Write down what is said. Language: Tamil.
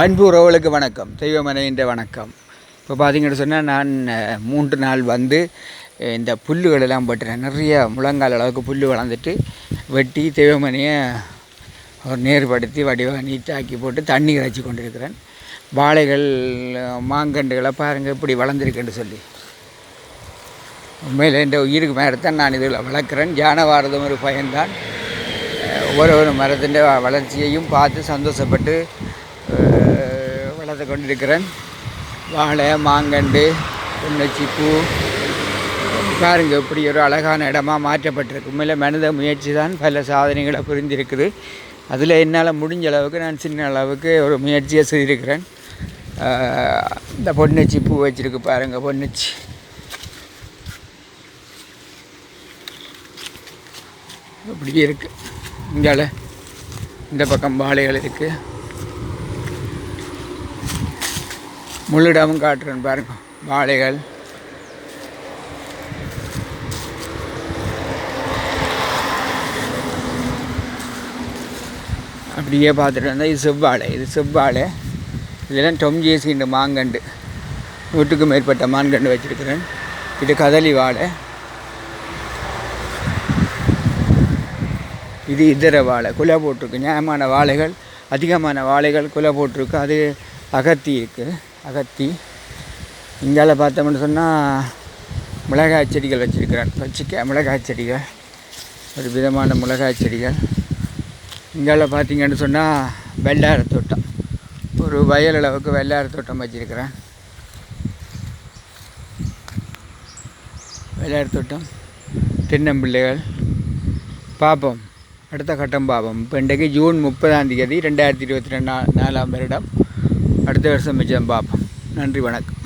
அன்பு உறவுகளுக்கு வணக்கம் தெய்வமனைன்ற வணக்கம். இப்போ பார்த்தீங்கன்னு சொன்னால் நான் மூன்று நாள் வந்து இந்த புல்லுகளெல்லாம் வெட்டுறேன். நிறைய முழங்கால் அளவுக்கு புல் வளர்ந்துட்டு வெட்டி தெய்வமனையை ஒரு நேர்படுத்தி வடிவாக நீட்டாக்கி போட்டு தண்ணி இறைச்சி கொண்டிருக்கிறேன். வாழைகள் மாங்கண்டுகளை மாங்கன்றுகளை பாருங்கள் இப்படி வளர்ந்துருக்குன்னு சொல்லி. உண்மையில் என்ற உயிருக்கு மேலத்தான் நான் இதில் வளர்க்குறேன். ஜானவாரதம் ஒரு பயன்தான். ஒவ்வொரு ஒரு மரத்தின் வளர்ச்சியையும் பார்த்து சந்தோஷப்பட்டு வளர்த்து கொண்டிருக்கிறேன். வாழை மாங்கண்டு புன்னச்சி பூ பாருங்கள் இப்படி ஒரு அழகான இடமா மாற்றப்பட்டிருக்கு உண்மையில் மனித முயற்சி தான் பல சாதனைகளை புரிந்திருக்குது. அதில் என்னால் முடிஞ்ச அளவுக்கு நான் சின்ன அளவுக்கு ஒரு முயற்சியை செய்திருக்கிறேன். இந்த பொன்னச்சி பூ வச்சுருக்கு பாருங்கள் பொன்னச்சி. இப்படி இருக்குது இங்கால இந்த பக்கம் வாழைகள் இருக்குது முள்ளிடமும் காட்டுறேன் பாருங்க வாழைகள் அப்படியே பார்த்துட்டு வந்தால் இது செவ்வாழை இது செவ்வாழை. இதெல்லாம் டொம்ஜேசின்ற மாங்கண்டு. நூற்றுக்கும் மேற்பட்ட மான்கண்டு வச்சுருக்கிறேன். இது கதலி வாழை. இது இதர வாழை குலை போட்டிருக்கு. நியாயமான வாழைகள் அதிகமான வாழைகள் குலை போட்டிருக்கு. அது அகத்தி இருக்குது அகத்தி. இங்கால பார்த்தோம்னு சொன்னால் மிளகாய் செடிகள் வச்சுருக்கிறேன் வச்சுக்க மிளகாய் செடிகள். ஒரு விதமான மிளகாய் செடிகள். இங்கால பார்த்தீங்கன்னு சொன்னால் வெள்ளார தோட்டம். ஒரு வயல் அளவுக்கு வெள்ளார தோட்டம் வச்சுருக்கிறேன் வெள்ளார தோட்டம். தென்னம்பிள்ளைகள். பார்ப்போம் அடுத்த கட்டம் பார்ப்போம் இப்போ இன்றைக்கு ஜூன் முப்பதாம் தேதி ரெண்டாயிரத்தி இருபத்தி ரெண்டு நாலாம் வருடம். அடுத்த வருஷம் மிச்சம் பார்ப்போம் நன்றி வணக்கம்.